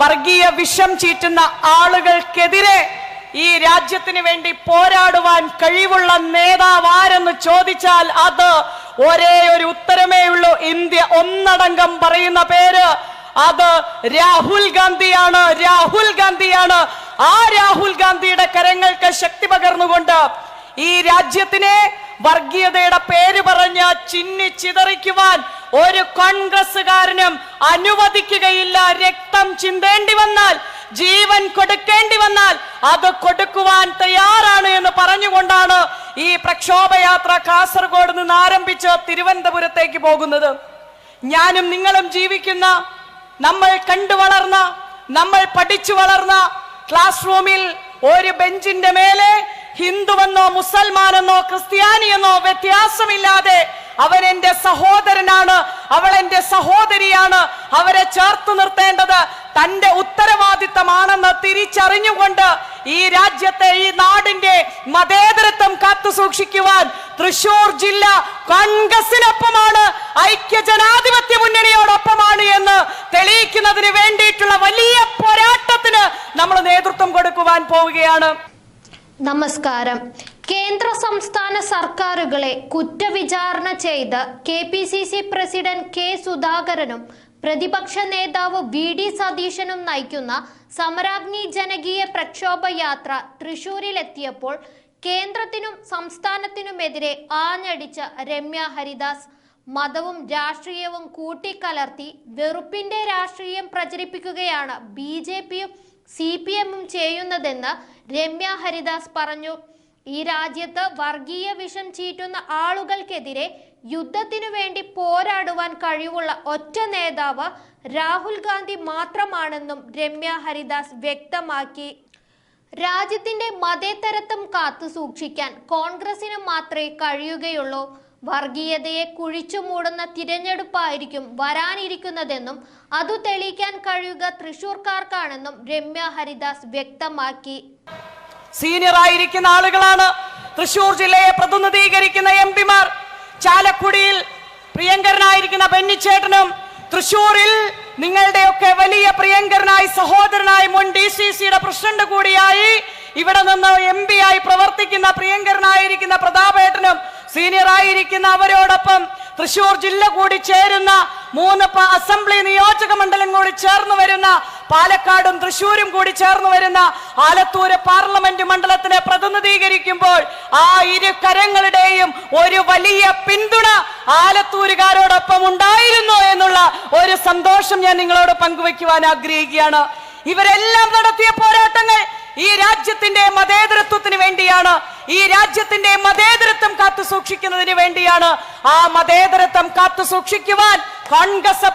വർഗീയ വിഷം ചീറ്റുന്ന ആളുകൾക്കെതിരെ ഈ രാജ്യത്തിന് വേണ്ടി പോരാടുവാൻ കഴിവുള്ള നേതാവാരെന്ന് ചോദിച്ചാൽ അത് ഒരേ ഒരു ഉത്തരമേ ഉള്ളൂ. ഇന്ത്യ ഒന്നടങ്കം പറയുന്ന പേര് അത് രാഹുൽ ഗാന്ധിയാണ്. രാഹുൽ ഗാന്ധിയാണ്. ആ രാഹുൽ ഗാന്ധിയുടെ കരങ്ങൾക്ക് ശക്തി പകർന്നുകൊണ്ട് ഈ രാജ്യത്തിനെ വർഗീയതയുടെ പേര് പറഞ്ഞ് ചിന്നി ചിതറിക്കുവാൻ ഒരു കോൺഗ്രസ്സുകാരനും അനുവദിക്കുകയില്ല. രക്തം ചിന്തേണ്ടി വന്നാൽ ജീവൻ കൊടുക്കേണ്ടി വന്നാൽ അത് കൊടുക്കുവാൻ തയ്യാറാണ് എന്ന് പറഞ്ഞുകൊണ്ടാണ് ഈ പ്രക്ഷോഭയാത്ര കാസർഗോഡ് നിന്ന് ആരംഭിച്ച് തിരുവനന്തപുരത്തേക്ക് പോകുന്നത്. ഞാനും നിങ്ങളും ജീവിക്കുന്ന നമ്മൾ കണ്ടു വളർന്ന നമ്മൾ പഠിച്ചു വളർന്ന ക്ലാസ് റൂമിൽ ഒരു ബെഞ്ചിന്റെ മേലെ ഹിന്ദുവെന്നോ മുസൽമാനെന്നോ ക്രിസ്ത്യാനിയെന്നോ വ്യത്യാസമില്ലാതെ അവൻ എന്റെ സഹോദരനാണ്. അവൾ എന്റെ സഹോദരിയാണ്. അവരെ ചേർത്ത് നിർത്തേണ്ടത് തന്റെ ഉത്തരവാദിത്തമാണെന്ന് തിരിച്ചറിഞ്ഞുകൊണ്ട് ഈ രാജ്യത്തെ ഈ നാടിന്റെ മതേതരത്വം കാത്തു സൂക്ഷിക്കുവാൻ തൃശൂർ ജില്ല കോൺഗ്രസിനൊപ്പമാണ് ഐക്യ ജനാധിപത്യ മുന്നണിയോടൊപ്പമാണ് എന്ന് തെളിയിക്കുന്നതിന് വേണ്ടിയിട്ടുള്ള വലിയ പോരാട്ടത്തിന് നമ്മൾ നേതൃത്വം കൊടുക്കുവാൻ പോവുകയാണ്. നമസ്കാരം. കേന്ദ്ര സംസ്ഥാന സർക്കാരുകളെ കുറ്റവിചാരണ ചെയ്ത് K P C C president K സുധാകരനും പ്രതിപക്ഷ നേതാവ് വി ഡി സതീശനും നയിക്കുന്ന സമരാഗ്നി ജനകീയ പ്രക്ഷോഭ യാത്ര തൃശൂരിലെത്തിയപ്പോൾ കേന്ദ്രത്തിനും സംസ്ഥാനത്തിനുമെതിരെ ആഞ്ഞടിച്ച രമ്യ ഹരിദാസ് മതവും രാഷ്ട്രീയവും കൂട്ടിക്കലർത്തി വെറുപ്പിന്റെ രാഷ്ട്രീയം പ്രചരിപ്പിക്കുകയാണ് ബി ജെ പിയും സി പി എമ്മും ചെയ്യുന്നതെന്ന് രമ്യ ഹരിദാസ് പറഞ്ഞു. ഈ രാജ്യത്ത് വർഗീയ വിഷം ചീറ്റുന്ന ആളുകൾക്കെതിരെ യുദ്ധത്തിനു വേണ്ടി പോരാടുവാൻ കഴിവുള്ള ഒറ്റ നേതാവ് രാഹുൽ ഗാന്ധി മാത്രമാണെന്നും രമ്യ ഹരിദാസ് വ്യക്തമാക്കി. രാജ്യത്തിന്റെ മതേതരത്വം കാത്തു സൂക്ഷിക്കാൻ കോൺഗ്രസിന് മാത്രമേ കഴിയുകയുള്ളൂ. വർഗീയതയെ കുഴിച്ചു മൂടുന്ന തിരഞ്ഞെടുപ്പായിരിക്കും വരാനിരിക്കുന്നതെന്നും അതു തെളിയിക്കാൻ കഴിയുക തൃശൂർക്കാർക്കാണെന്നും രമ്യ ഹരിദാസ് വ്യക്തമാക്കി. സീനിയർ ആയിരിക്കുന്ന ആളുകളാണ്. തൃശൂർ ജില്ലയെ പ്രതിനിധീകരിക്കുന്ന എം പിമാർ. ചാലക്കുടിയിൽ പ്രിയങ്കരനായിരിക്കുന്ന ബെന്നിച്ചേട്ടനും തൃശൂരിൽ നിങ്ങളുടെയൊക്കെ വലിയ പ്രിയങ്കരനായി സഹോദരനായി മുൻ ഡി സി സിയുടെ പ്രസിഡന്റ് കൂടിയായി ഇവിടെ നിന്ന് എം പി ആയി പ്രവർത്തിക്കുന്ന പ്രിയങ്കരനായിരിക്കുന്ന പ്രതാപേട്ടനും സീനിയർ ആയിരിക്കുന്ന അവരോടൊപ്പം തൃശൂർ ജില്ല കൂടി ചേരുന്ന മൂന്ന് അസംബ്ലി നിയോജക മണ്ഡലം കൂടി ചേർന്ന് വരുന്ന പാലക്കാടും തൃശൂരും കൂടി ചേർന്ന് വരുന്ന ആലത്തൂര് പാർലമെന്റ് മണ്ഡലത്തിനെ പ്രതിനിധീകരിക്കുമ്പോൾ ആ ഇരു കരങ്ങളുടെയും ഒരു വലിയ പിന്തുണ ആലത്തൂരുകാരോടൊപ്പം ഉണ്ടായിരുന്നു എന്നുള്ള ഒരു സന്തോഷം ഞാൻ നിങ്ങളോട് പങ്കുവയ്ക്കുവാൻ ആഗ്രഹിക്കുകയാണ്. ഇവരെല്ലാം നടത്തിയ പോരാട്ടങ്ങൾ ഈ രാജ്യത്തിന്റെ മതേതരത്വത്തിന് വേണ്ടിയാണ്. ഈ രാജ്യത്തിന്റെ മതേതരത്വം കാത്തു സൂക്ഷിക്കുന്നതിന് വേണ്ടിയാണ് ആ മതേതരത്വം കാത്തു സൂക്ഷിക്കുവാൻ കോൺഗ്രസ്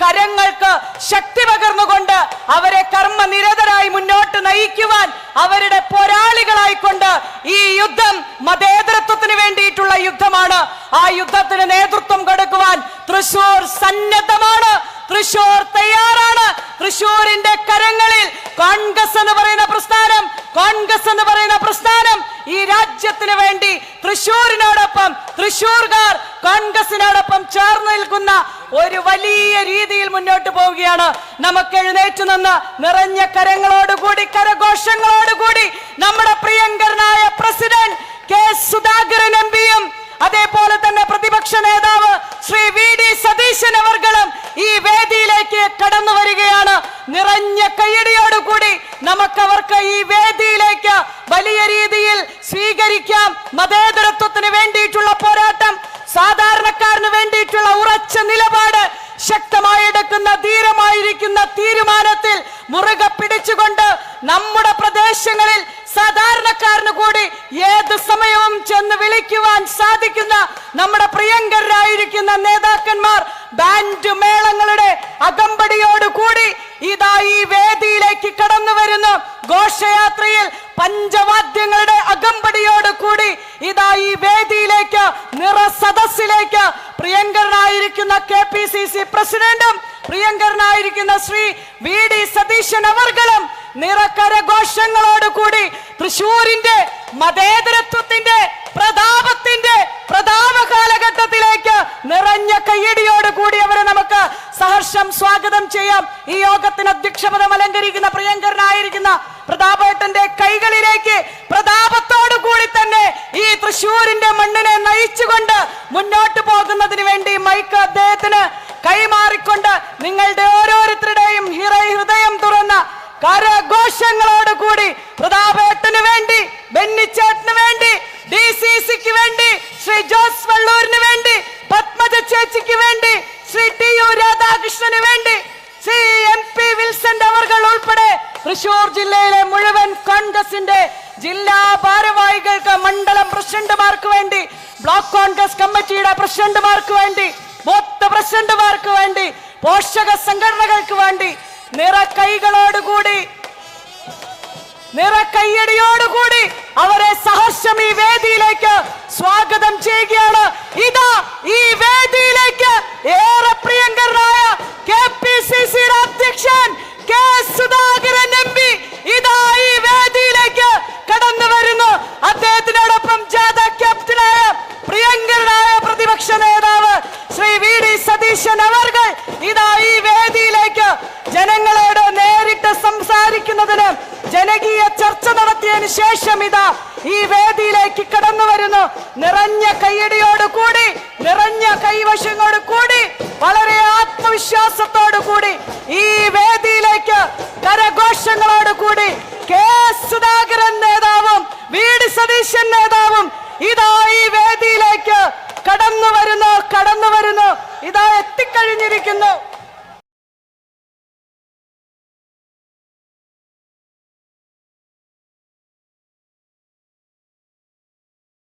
കരങ്ങൾക്ക് ശക്തി പകർന്നുകൊണ്ട് അവരെ കർമ്മനിരതരായി മുന്നോട്ട് നയിക്കുവാൻ അവരുടെ പോരാളികളായിക്കൊണ്ട് ഈ യുദ്ധം മതേതരത്വത്തിന് വേണ്ടിയിട്ടുള്ള യുദ്ധമാണ്. ആ യുദ്ധത്തിന് നേതൃത്വം കൊടുക്കുവാൻ തൃശൂർ സന്നദ്ധമാണ്. തൃശൂർ തയ്യാറാണ്. തൃശൂരിന്റെ കരങ്ങളിൽ കോൺഗ്രസ് എന്ന് പറയുന്ന പ്രസ്ഥാനം കോൺഗ്രസ് എന്ന് പറയുന്ന പ്രസ്ഥാനം ഈ രാജ്യത്തിന് വേണ്ടി തൃശൂരിനോടൊപ്പം തൃശൂർകാർ കോൺഗ്രസിനോടൊപ്പം ചേർന്ന് നിൽക്കുന്ന ഒരു വലിയ രീതിയിൽ മുന്നോട്ട് പോവുകയാണ്. നമുക്ക് എഴുന്നേറ്റ് നിന്ന് നിറഞ്ഞ കരങ്ങളോടുകൂടി കരഘോഷങ്ങളോടുകൂടി നമ്മുടെ പ്രിയങ്കരനായ പ്രസിഡന്റ് കെ സുധാകരൻ എം പിയും അതേപോലെ തന്നെ പ്രതിപക്ഷ നേതാവ് ശ്രീ വി ഡി സതീശൻ അവർകളും ഈ വേദിയിലേക്ക് കടന്നു വരികയാണ്. നിറഞ്ഞ കയ്യടിയോടുകൂടി നമുക്കവർക്ക് ഈ വേദിയിലേക്ക് വലിയ രീതിയിൽ സ്വീകരിക്കാം. മതേതരത്വത്തിന് വേണ്ടിയിട്ടുള്ള പോരാട്ടം സാധാരണക്കാരന് വേണ്ടിയിട്ടുള്ള ഉറച്ച നിലപാട് ശക്തമായി എടുക്കുന്ന ധീരമായിരിക്കുന്ന തീരുമാനത്തിൽ മുറുകെ പിടിച്ചുകൊണ്ട് നമ്മുടെ പ്രദേശങ്ങളിൽ സാധാരണക്കാരന് കൂടി ഏത് സമയവും ചെന്ന് വിളിക്കുവാൻ സാധിക്കുന്ന നമ്മുടെ പ്രിയങ്കരായിരിക്കുന്ന നേതാക്കന്മാർ ബാൻഡ് മേളങ്ങളുടെ അകമ്പടിയോട് കൂടി ഇതാ ഈ വേദിയിലേക്ക് കടന്നു വരുന്ന. ഘോഷയാത്രയിൽ പഞ്ചവാദ്യങ്ങളുടെ അകമ്പടിയോട് കൂടി ഇതാ ഈ വേദിയിലേക്ക് നിറസദസ്സിലേക്ക് പ്രിയങ്കരനായിരിക്കുന്ന കെ പി സി സി പ്രസിഡന്റും പ്രിയങ്കരനായിരിക്കുന്ന ശ്രീ വി ഡി സതീശൻ അവർകളും നിറക്കരഘോഷങ്ങളോട് കൂടി തൃശൂരിന്റെ മതേതരത്വത്തിന്റെ പ്രതാപത്തിന്റെ പ്രതാപ കാലഘട്ടത്തിലേക്ക് നിറഞ്ഞ കയ്യടിയോട് കൂടി അവരെ നമുക്ക് സഹർഷം സ്വാഗതം ചെയ്യാം. ഈ യോഗത്തിന് അധ്യക്ഷപദം അലങ്കരിക്കുന്ന പ്രിയങ്കരനായിരിക്കുന്ന പ്രതാപേട്ടന്റെ കൈകളിലേക്ക് പ്രതാപത്തോടു കൂടി തന്നെ ഈ തൃശൂരിന്റെ മണ്ണിനെ നയിച്ചുകൊണ്ട് മുന്നോട്ട് പോകുന്നതിന് വേണ്ടി മൈക്ക് അദ്ദേഹത്തിന് കൈമാറിക്കൊണ്ട് നിങ്ങളുടെ ഓരോരുത്തരുടെയും ഹിറ- ഹൃദയം തുറന്ന കരഘോഷങ്ങളോട് കൂടി പ്രതാപേട്ടന് വേണ്ടി ബെന്നിച്ചേട്ടന് വേണ്ടി ഡി സി സിക്ക് വേണ്ടി ശ്രീ ജോസ് വള്ളൂരിന് വേണ്ടി പത്മജ ചേച്ചിക്ക് വേണ്ടി ശ്രീ ടി യു രാധാകൃഷ്ണന് വേണ്ടി ശ്രീ എം പി വിൽസൺ അവർകൾ ഉൾപ്പെടെ തൃശൂർ ജില്ലയിലെ മുഴുവൻ കോൺഗ്രസിന്റെ ജില്ലാ ഭാരവാഹികൾക്ക് മണ്ഡലം പ്രസിഡന്റുമാർക്ക് വേണ്ടി ബ്ലോക്ക് കോൺഗ്രസ് കമ്മിറ്റിയുടെ പ്രസിഡന്റുമാർക്ക് വേണ്ടി മൊത്ത പ്രസിഡന്റുമാർക്ക് വേണ്ടി പോഷക സംഘടനകൾക്ക് വേണ്ടി നിറ കൈകളോടുകൂടി നിറ കയ്യടിയോടുകൂടി അവരെ സഹർഷം ഈ വേദിയിലേക്ക് സ്വാഗതം ചെയ്യുകയാണ്. ഇതാ ഈ വേദിയിലേക്ക് ഏറെ പ്രിയങ്കരനായ കെ പി സി സിയുടെ അധ്യക്ഷൻ കെ സുധാകരൻ എം പി. ഇതാ ഈ വേദിയിലേക്ക് കടന്നു വരുന്നു. അദ്ദേഹത്തിനോടൊപ്പം ജാഥ ക്യാപ്റ്റനായ പ്രിയങ്കരനായ പ്രതിപക്ഷ നേതാവ് ശ്രീ വി ഡി സതീശൻ അവർകൾ ഇതാ ഈ വേദിയിലേക്ക് ജനങ്ങളോട് നേരിട്ട് സംസാരിക്കുന്നതിന് ജനകീയ ചർച്ച നടത്തിയതിനു ശേഷം ഇതാ ഈ വേദിയിലേക്ക് കടന്നു വരുന്നു. നിറഞ്ഞ കൈയടിയോട് കൂടി നിറഞ്ഞ കൈവശങ്ങളോട് കൂടി വളരെ ആത്മവിശ്വാസത്തോടു കൂടി ഈ വേദിയിലേക്ക് കരഘോഷങ്ങളോട് കൂടി കെ സുധാകരൻ നേതാവും വി ഡി സതീശൻ നേതാവും ഇതാ ഈ വേദിയിലേക്ക് കടന്നു വരുന്നു കടന്നു വരുന്നു. ഇതാ എത്തിക്കഴിഞ്ഞിരിക്കുന്നു.